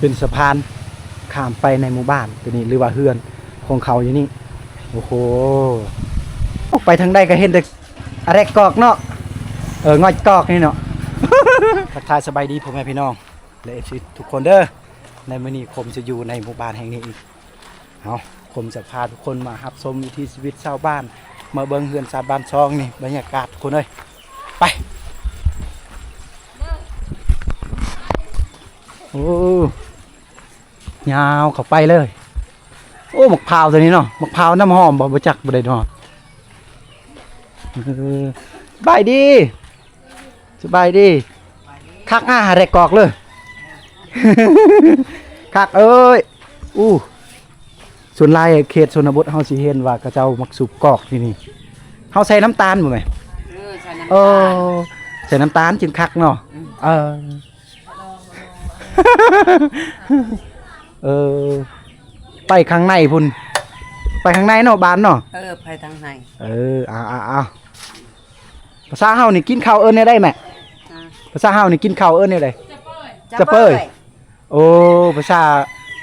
เป็นสะพานข้ามไปในหมู่บ้านตัวนี้หรือว่าเฮือนของเขาอยู่นี่โอ้โหออกไปทางใดก็เห็นแต่อะไรกอกเนาะเอองอยกอกนี่เนาะทักทายสบายดีพ่อแม่พี่น้องและเอฟซีทุกคนเด้อในมื้อนี้ผมจะอยู่ในหมู่บ้านแห่งนี้อีกเอาผมจะพาทุกคนมารับชมวิถีชีวิตชาวบ้าน มาเบิ่งเฮือนชาวบ้านช่องนี่บรรยากาศทุกคนเอ้ยไปโอ้ ยาวเข้าไปเลย โอ้หมกพร้าวตัวนี้เนาะหมกพร้าวน้ำหอมบ่บ่จักบ่ได้เนาะเออสบายดีสบายดีคักอะแรกกอกเลยคักเอ้ยอู้ส่วนลายเขตชนบทเฮาสิเห็นว่ากระเจ้ามักสูบกอกที่นี่เฮาใส่น้ำตาลบ่แม่เออใส่น้ำเอตาอใส่น้ำตาลจึงคักเนาะเออ เออ ไปข้างในพุ่น ไปข้างในเนาะบ้านเนาะ เออ ไปทางไหนเออเอาเอาเอาภาษาเฮานี่กินข้าวเอิ้นได้ได้ไหมอ่าภาษาเฮานี่กินข้าวเอิ้นได้เลยจะเป้ยโอ้ภาษา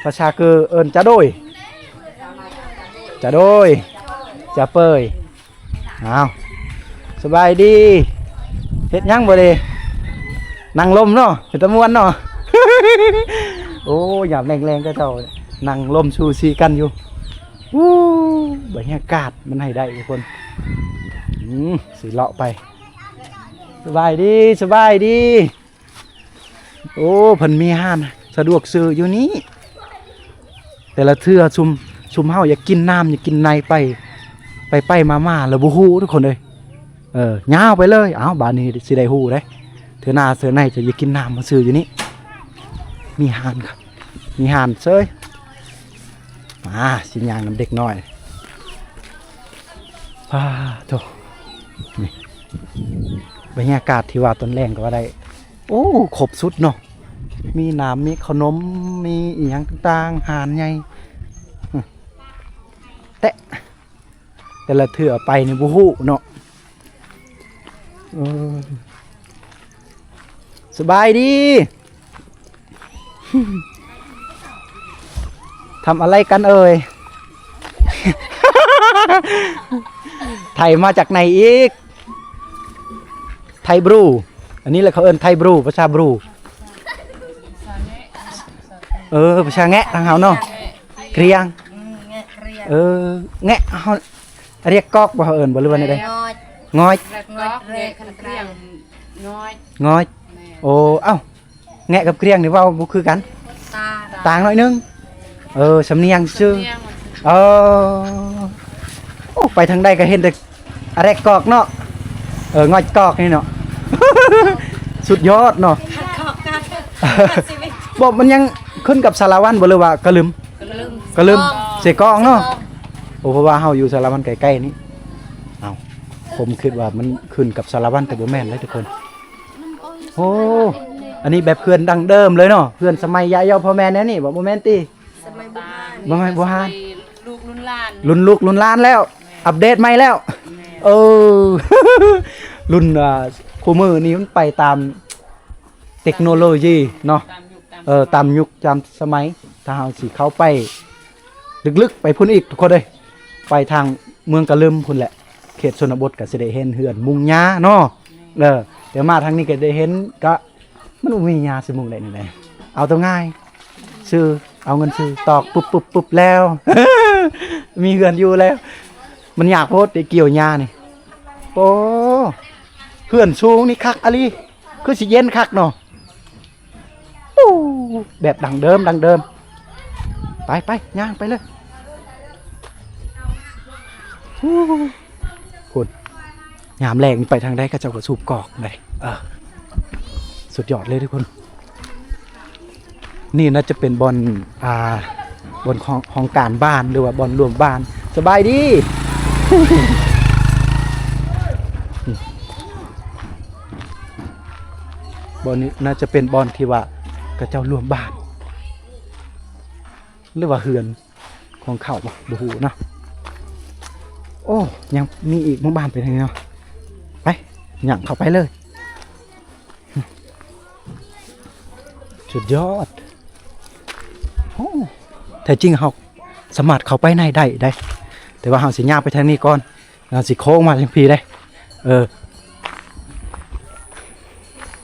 ภาษาคือเอิ้นจะโดยจะโดยจะเปยเอาสบายดีเฮ็ดหยังบ่เด้นั่งลมเนาะเฮ็ดแตะมวนเนาะ โอ้ยามแรงๆก็เจ้านั่งลมชูซีกันอยู่วู้บรรยากาศมันให้ได้ทุกคนอืมสิเลาะไป สบายดีสบายดี โอ้เพิ่นมีห้านสะดวกซื้ออยู่นี้ แต่ละเทือชุมชุมเฮาอยากกินน้ำอยากกินในไป ไปไปมามาแล้วบ่ฮู้ทุกคนเลยเออยาวไปเลย เอ้าบานนี้สิได้ฮู้เด้เทื่อหน้าเทื่อในจะอยากกินน้ำมาซื้ออยู่นี่ มีห้านครับมีห้านเซยมาสิยางน้ำเด็กน้อยป้าโตนี่บรรยากาศที่ว่าต้นแรงก็ว่าได้ โอ้ครบสุดเนาะมีน้ำมีขนมมีอีหยังต่างๆหานใหญ่อื้อแตะแต่ละเถื่อไปในบุหูเนาะเออสบายดี ทำอะไรกันเอ่ย ไทยมาจากไหนอีก ไทยบรู อันนี้แหละเขาเอินไทยบรูภาษาบรู เออภาษาแงะทางเฮาเนาะเกรียงอืมแงะเรียกเออ แงะเฮาเรียกกอกบ่เฮาเอิ้นบ่หรือว่าไดน้อยงอยงอยเรียกขันเกรียงน้อยงอยโอ้ เอ้า แงะกับเกรียงนี่เว้าบ่คือกัน ตาต่างหน่อยนึง เออสำเนียงชื่อเออโอ้ไปทางใดก็เห็นแต่อะไรกอกเนาะ เอองอยกอกนี่เนาะ สุดยอดเนาะขอบการชีวิตบอกมันยังขึ้นกับสารวันบ่หรือว่ากะลืมก็ลืมกะลืมเสกองเนาะ โอ้เพราะว่าเฮาอยู่สารวันใกล้ๆนี่เอาผมคิดว่ามันขึ้นกับสารวันแต่บ่แม่นเลยทุกคน โอ้ อันนี้แบบเพื่อนดังเดิมเลยเนาะเพื่อนสมัยยายเยาพ่อแม่แน่นี่บ่บ่แม่นติสมัยโบราณ บ่แม่นบ่ฮานลูกรุ่นหลานรุ่นลูกรุ่นหล้านแล้ว อัปเดตใหม่แล้วเออ รุ่นอ่าคู่มือนี้มันไปตามเทคโนโลยีเนาะ ตามยุคตามเออตามยุคตามสมัยถ้าเฮาสิเข้าไป ลึกๆ ไปพุ่นอีกทุกคนเลยไปทางเมืองกะลึมพุ่นแหละ เขตชนบทก็สิได้เห็นเฮือนมุงหญ้าเนาะเออเดี๋ยวมาทางนี้ก็ได้เห็นก็ มันบ่มีหญ้าสมุงได้นี่แหละเอาตัวง่ายซื้อเอาเงินซื้อตอกปุ๊บปุ๊บปุ๊บแล้ว มีเฮือนอยู่แล้ว มันอยากโพดได้เกี่ยวหญ้านี่โอ้เฮือนสูงนี่คักอะลีคือสิเย็นคักเนาะแบบดังเดิมดังเดิม ไปไปย่างไปเลยคุณยามแรงไปทางใดก็จ้าก็สูบกอกเลยเออ สุดยอดเลยทุกคน นี่น่าจะเป็นบอลอ่าบอลของของการบ้านหรือว่าบอลรวมบ้าน สบายดี บอลนี้น่าจะเป็นบอลที่ว่ากระเจ้ารวมบ้าน หรือว่าเฮือนของเขาบ่บูฮูเนาะโอ้ยังมีอีกหมู่บ้านเป็นยังไงเนาะไปหย่งเข้าไปเลย สุดยอดโอ้แต่จริงเฮาสามารถเข้าไปในได้ได้ แต่ว่าเฮาสิย่างไปทางนี้ก่อนเราสิโค้งมาจังพีได้ เออ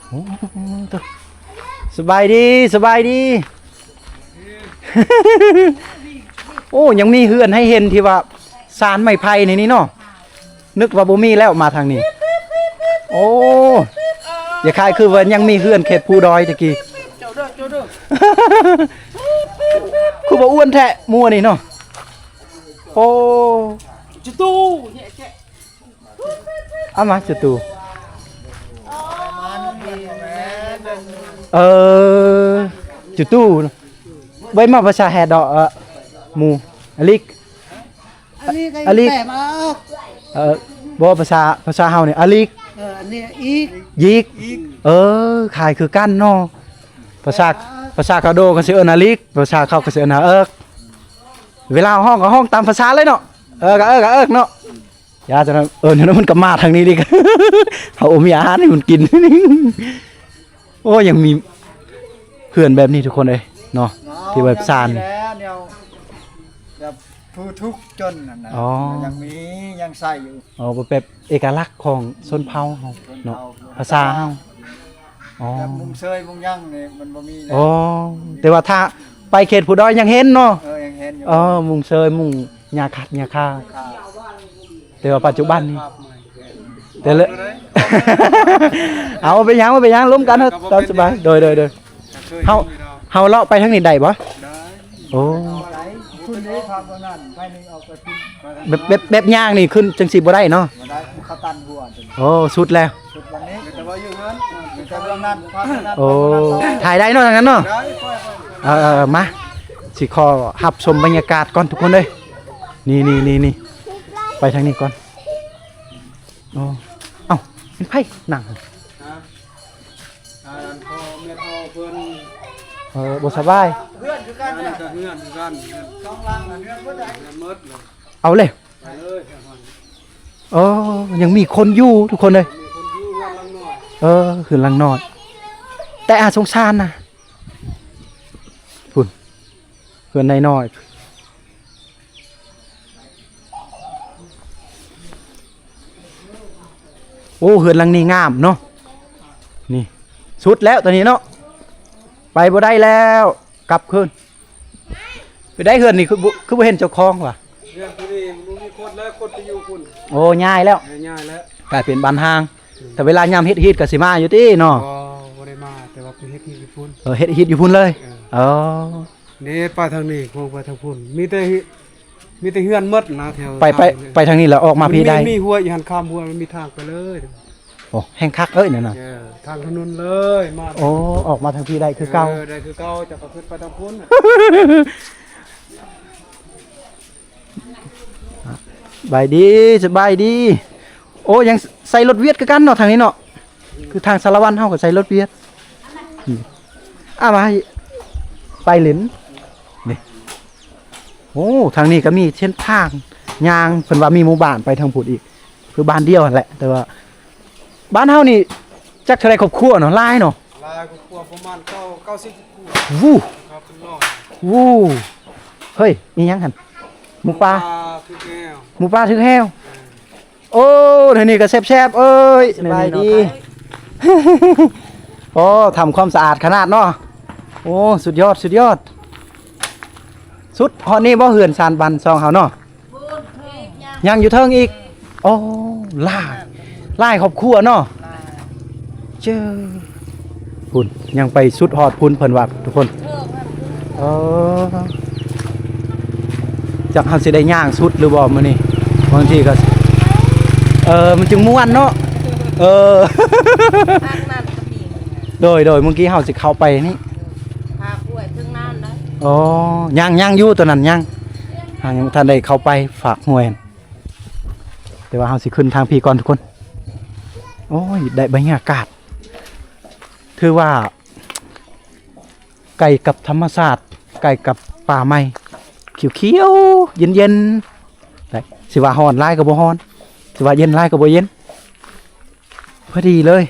โอ้ตัวสบายดีสบายดี โอ้ยังมีเฮือนให้เห็นที่ว่าสารไม้ไผ่ในนี้เนาะนึกว่าบ่มีแล้วมาทางนี้ โอ้อย่าคายคือว่ายังมีเฮือนเขตภูดอยตะกี้ คือบ่อ้วนแท้มัวนี่เนาะโอ้จุตู้เนี่ยแกเอามาจุตูเออจุตูไว้มาภาษาแฮดดอกเออหมูอลิกอันนี้ก็อลิแต่มาออกเออบ่ภาษาภาษาเฮานี่อลิกเอออันนี้อีกยิกเออขายคือกันเนาะ ภาษาภาษาคาโดก็สิเอิ้นอลิกภาษาเขาก็สิเอิ้นเอิกเวลาห้องก็ห้องตามภาษาเลยเนาะเออก็เออก็เอิกเนาะยาจะนั้นเออเนี่ยวมันก็มาทางนี้ดิเอาอมยาให้มันกินโอ้ยังมีเพื่อนแบบนี้ทุกคนเลยเนาะที่แบบซานแล้วเดียวแบบผู้ทุกข์จนนั่นนะอ๋อยังมียังใส่อยู่อ๋อแบบเอกลักษณ์ของชนเผ่าเฮาเนาะภาษาเฮา อ๋อแบบมุงเซยมุงยั่งนี่มันบ่มีแล้วอ๋อแต่ว่าถ้าไปเขตผู้ดอยยังเห็นเนาะเออยังเห็นอยู่อ๋อมุงเซยมุงยาคัดยาคาค่ะแต่ว่าปัจจุบันนี้แต่ละ เอาไปยังเอาไปยังล้มกันเถอะตามสบายโดยโดยโดย เฮา เฮาเลาะไปทางนี้ได้บ่โอ้ไหนคุณนี้ครับตรงนั้นไปนี่เอาไปทิ้งมาได้แบบแบบแบบย่างนี่ขึ้นจังสิบ่ได้เนาะมาได้เขาตันหัวจนโอ้สุดแล้ว สุดวันนี้แต่ ว่าอยู่นั้นแต่เรื่องนั้นพาไปนั้นโอ้ไปนั้นต่อถ่ายได้เนาะทางนั้นเนาะได้ไปไปเออเออมาสิขอหับชมบรรยากาศก่อนทุกคนเลยนี่นี่นี่นี่ไปทางนี้ก่อนโอ้เอ้าเป็นไพ่หนังอ่าพอเมียทอเพิ่นเออบ่สบาย เพื่อนคือกันอันเนี่นี้ยก็เฮือนคือกันเฮือนสองลังน่ะเนื้อบ่ได้เฮือนหมดเลยเอาเลยไปเลยเฮือนมันโอ้ยังมีคนอยู่ทุกคนเลย เออคืนลังนอนแต่อาสงสารนะพุ่นเพื่อนนายน้อยโอ้เฮือนหลังนี้งามเนาะนี่สุดแล้วตอนนี้เนาะไปบ่ได้แล้วกลับคืนไปได้เฮือนนี่คือบ่คือบ่เห็นเจ้าของว่ะเฮือนผู้นี้มันมีคนแล้วคนไปอยู่คุณโอ้ง่ายแล้วง่ายๆแล้วกลายเป็นบ้านห้าง แต่เวลายามเฮ็ดฮิตก็สิมาอยู่ติเนาะก็บ่ได้มาแต่ว่าไปเฮ็ดที่ญี่ปุ่นเออเฮ็ดฮิตอยู่พุ่นเลยเออนี่ไปทางนี้คงไปทางพุ่นมีแต่เฮืมีแต่เฮือนหมดนะแถวไปไปไปทางนี้แล้วออกมาพี่ได้นมีหัวอีหันข้ามหัวมันมีทางไปเลยโอ้แห้งคักเอ้ยนั่นน่ะเออทางถนนเลยมาโอ้ออกมาทางพี่ได้คือเก่าได้คือเก่าจะก็ขึ้นไปทางพุ่นน่ะสบายดีสบายดี โอ้ยังใส่รถเวียดคือกันเนาะทางนี้เนาะคือทางสารวันเฮาก็ใส่รถเวียดอืมอะมาไปเหลินนี่โอ้ทางนี้ก็มีเส้นทางยางเพิ่นว่ามีหมู่บ้านไปทางพุดอีก คือบ้านเดียวนั่นแหละ แต่ว่า บ้านเฮานี่จักเท่าไรครอบครัวเนาะหลายเนาะลายก็กลัวประมาณเก้าเก้าสิบกว่าวู้ครับเป็นร้อยวู้เฮ้ยมีหยังหั่นหมูปลาคือแก้วหมูปลาถึงแห้ว โอ้เดี๋ยวนี้ก็แซ่บๆเอ้ยสบายดี โอ้ทำความสะอาดขนาดเนาะโอ้สุดยอดสุดยอด สุดฮอดนี่บ่เหือนซานบันซองเฮาเนาะยังอยู่เทิงอีก โอ้ล่ายล่ายครอบครัวเนาะเจ้อพุ่นยังไปสุดฮอดพุ่นเพิ่นว่าทุกคนเออจักเฮาสิได้ย่างสุดหรือบ่มื้อนี้บางทีก็ เออมันจึงม่วนเนาะเออ ทางนั้นก็มีโดยโดยเมื่อกี้เฮาสิเข้าไปนี่พาป่วยถึงนั้นนะอ๋อย่างย่างอยู่ตัวนั้นย่างหายังบ่ทันได้เข้าไปฝากหวยหั่นแต่ว่าเฮาสิขึ้นทางพี่ก่อนทุกคน โอ้ยได้บรรยากาศถือว่า ไก่กับธรรมศาสตร์ไก่กับป่าไม้เขียวๆเย็นๆได้สิว่าฮ้อนหลายก็บ่ฮ้อน สิว่าเย็นหลายก็บ่เย็นพอดีเลย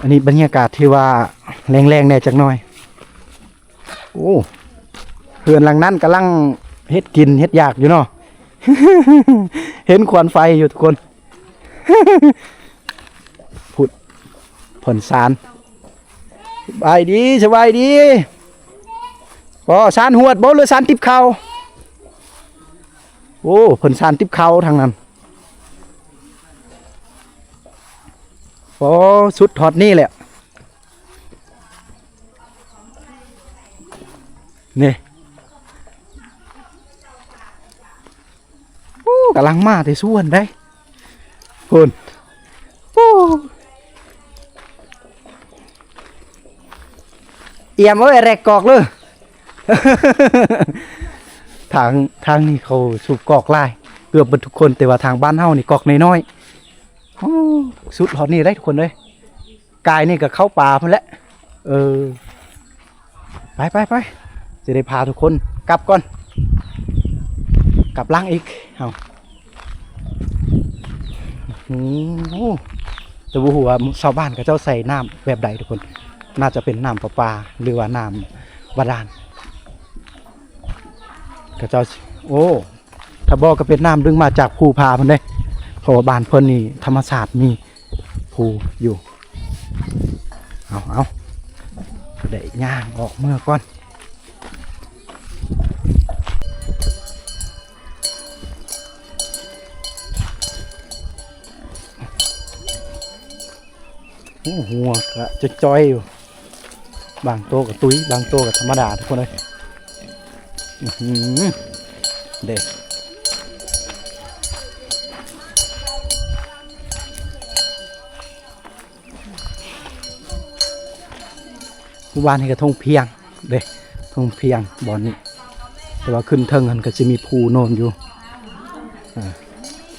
อันนี้บรรยากาศที่ว่าแรงๆแน่จักหน่อย โอ้เพื่อนหลังนั้นกำลังเฮ็ดกินเฮ็ดอยากอยู่เนาะ เห็นควันไฟอยู่ทุกคน พุดผลสารสบายดีสบายดีก็สารหวดบ่หรือสารติบเขา โอ้ผลสารติบเขาทางนั้นโอ้สุดฮอตนี่แหละนี่โอ้กำลังมาแต่ส่วนได้คุณโอ้เอี่ยมเอ้ยแรกกอกเลย ทางทางนี้เขาสูบกอกลาย เกือบเบิดทุกคนแต่ว่าทางบ้านเฮานี่กอกน้อยๆสุดหอดนี่ได้ทุกคนเลยกายนี่ก็เข้าป่าพันแล้วเออไปไปไปจะได้พาทุกคนกลับก่อน กลับล่างอีกเอาโอ้แต่ว่าหัวชาวบ้านกับเจ้าใส่น้ำแบบใดทุกคน น่าจะเป็นน้ำประปาหรือว่าน้ำบาดาล กับเจ้าโอ้ถ้าบอกก็เป็นน้ำดึงมาจากภูพาเพิ่นเด้เพราะว่าบ้านเพิ่นนี่ธรรมศาสตร์มีภูอยู่ เอาเอาได้ย่างออกเมื่อก่อนหัวกะจะจอยอยู่ บางโตวกับตุ้ยบางโตวกับธรรมดาทุกคนเลย เด็กหมู่บ้านนี่ก็ทงเพียง เด็กทงเพียงบอนนี้ แต่ว่าขึ้นเทิงมันก็จะมีภูโนนอยู่อ่า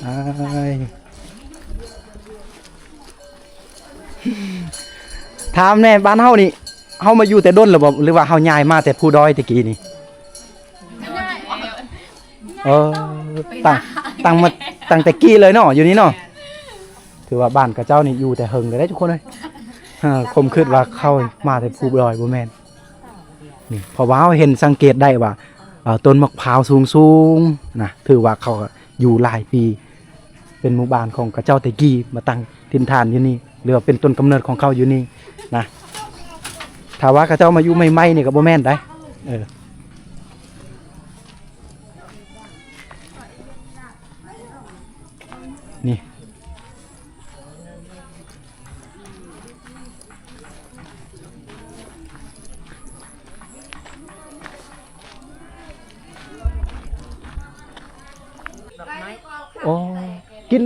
อ้ายถามแน่บ้านเฮานี่เฮามาอยู่แต่ด้นหรือบ่หรือว่าเฮาย้ายมาแต่ผู้ดอยตะกี้นี่ เออตั้งตั้งมาตั้งแต่กี้เลยเนาะอยู่นี่เนาะถือว่าบ้านกับเจ้านี่อยู่แต่เฮิงเลยได้ทุกคนเลยเออคมคิดว่าเข้ามาแต่ผู้ดอยบ่แม่นนี่เพราะว่าเฮาเห็นสังเกตได้ว่าเอ่อต้นมะพร้าวสูงๆนะถือว่าเขาอยู่หลายปี เป็นหมู่บ้านของกระเจ้าแตะกี้มาตั้งถิ่นฐานอยู่นี่หรือว่าเป็นต้นกำเนิดของเขาอยู่นี่นะถ้าว่ากระเจ้ามาอยู่ใหม่ๆนี่ก็บ่แม่นได้เออ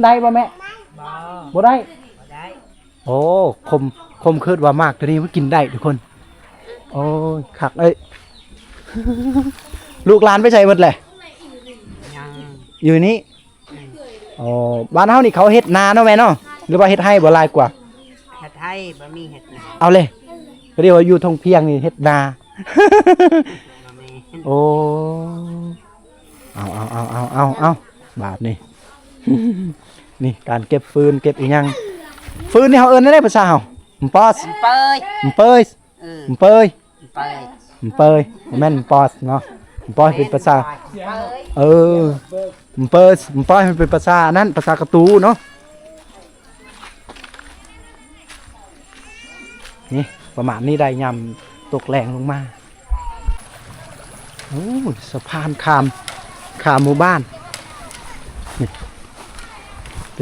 ได้ป่ะแม่บ่ได้โอ้คมคมคิดว่ามากตัวนี้มันกินได้ทุกคน โอ้ยขักเอ้ย ลูกหลานไปใส่หมดเลยอยู่นี่อ๋อบ้านเฮานี่เขาเฮ็ดนาเนาะแม่เนาะหรือว่าเฮ็ดให้บ่หลายกว่าเห็ดไทยบะหมี่เห็ดหนาเอาเลยก็เรียกว่าอยู่ทงเพียงนี่เฮ็ดนา บะหมี่โอ้เอาเอาเอาเอาเอาเอาบาทนี่ นี่การเก็บฟืนเก็บอีหยังฟืนนี่เฮาเอิ้นได้ภาษาเฮาหมปอสเปยหมเปยเออหมเปยเปยหมเปยบ่แม่นหมปอสเนาะหมปอสเป็นภาษาเปยเออหมเปยหมปอสมันเป็นภาษานั้นภาษาการ์ตูนเนาะนี่ประมาณนี้ได้ยำตกแรงลงมาโอ้สะพานข้ามข้ามหมู่บ้านนี่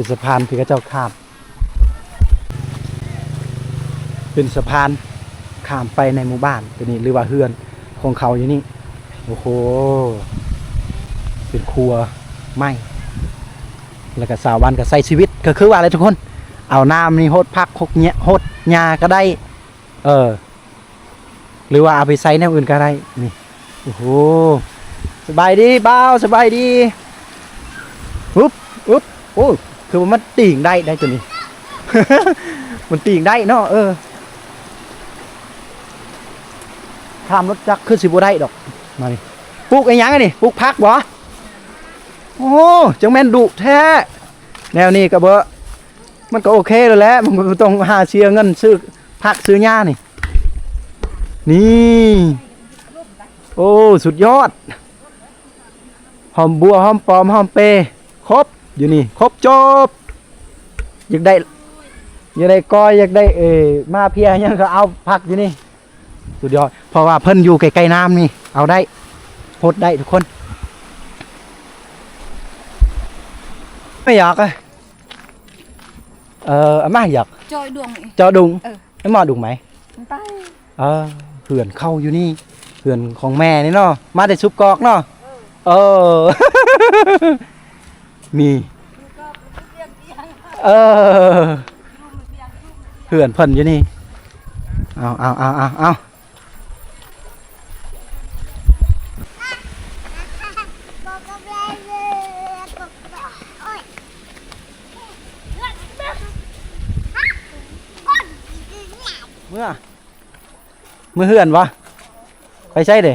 เป็นสะพานที่เขาเจ้าข้าม เป็นสะพานข้ามไปในหมู่บ้านตัวนี้หรือว่าเฮือนของเขาอยู่นี่โอ้โหเป็นครัวไม้แล้วก็สาววันก็ใส่ชีวิตก็คือว่าอะไรทุกคน เอาน้ำนี่โหดพักหกเนี้ยโหดหญ้าก็ได้ เออ หรือว่าเอาไปใส่แนอื่นก็ได้นี่โอ้โหสบายดีเบ้าสบายดีอุ๊บอุ๊บโอ้ คือว่ามันติ่งได้ได้ตัวนี้ มันติ่งได้เนาะเออข้ามรถจักรขึ้นสิบได้ดอกมานี่ปลูกไอ้ยังไงนี่ปลูกพักบ่โอ้จังแม่นดุแท้แนวนี้ก็บ่มันก็โอเคแล้วแหละมันต้องหาเสียเงินซื้อผักซื้อหญ้านี่ นี่ โอ้ สุดยอด หอมบัวหอมปลอมหอมเปยครบ อยู่นี่ครบจบ อยากได้ อยากได้ก้อยอยากได้เออมาเพียยังก็เอาพักอยู่นี่สุดยอดเพราะว่าเพิ่นอยู่ใกล้ๆน้ำนี่ เอาได้โพดได้ทุกคน ไม่อยากอะเอออาม่าอยากจอยดวงนี่เจอดุงเออ ไอ้หมอดุงไหมมันไปเออเขื่อนเข้าอยู่นี่เขื่อนของแม่นี่เนาะมาแต่ซุปกอกเนาะเออ มี เออเขื่อนเพิ่นอยู่นี่ เอาเอาเอาเอาเอาเมื่อ เมื่อเฮือนวะไปใช่เด้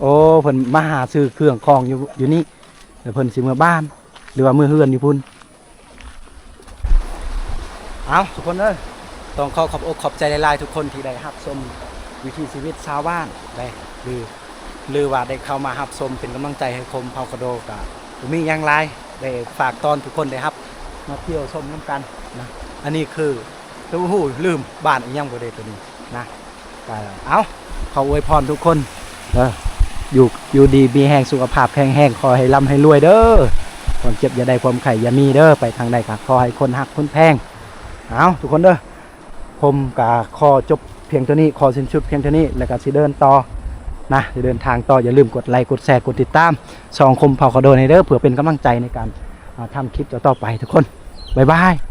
โอ้เพิ่นมาหาซื้อเครื่องของอยู่อยู่นี่เดี๋ยวเพิ่นสิเมื่อบ้าน หรือว่ามือเฮือนอยู่พุ่นเอาทุกคนเด้อต้องขอขอบอกขอบใจหลายๆทุกคนที่ได้รับชมวิถีชีวิตชาวบ้านได้หรือหรือว่าได้เข้ามารับชมเป็นกำลังใจให้คมเฮากระโดกะบ่มีหยังหลายได้ฝากตอนทุกคนได้รับ มาเที่ยวชมน้ำกันนะอันนี้คือตู้หูลืมบ้านอีกยังบ่ได้ตัวนี้นะเอาขออวยพรทุกคนเด้อ อยู่อยู่ดีมีแห้งสุขภาพแข็งแรงขอให้ร่ำให้รวยเด้อความเจ็บอย่าได้ความไข่อย่ามีเด้อไปทางใดก็ขอให้คนหักคนแพงเอาทุกคนเด้อผมกะขอจบเพียงเท่านี้ขอสิ้นชุดเพียงเท่านี้แล้วก็สิเดินต่อนะจะเดินทางต่ออย่าลืมกดไลค์กดแชร์กดติดตามสองคมเผาขอโดในเด้อเผื่อเป็นกำลังใจในการอ่าทำคลิปต่อๆไปทุกคนบ๊ายบาย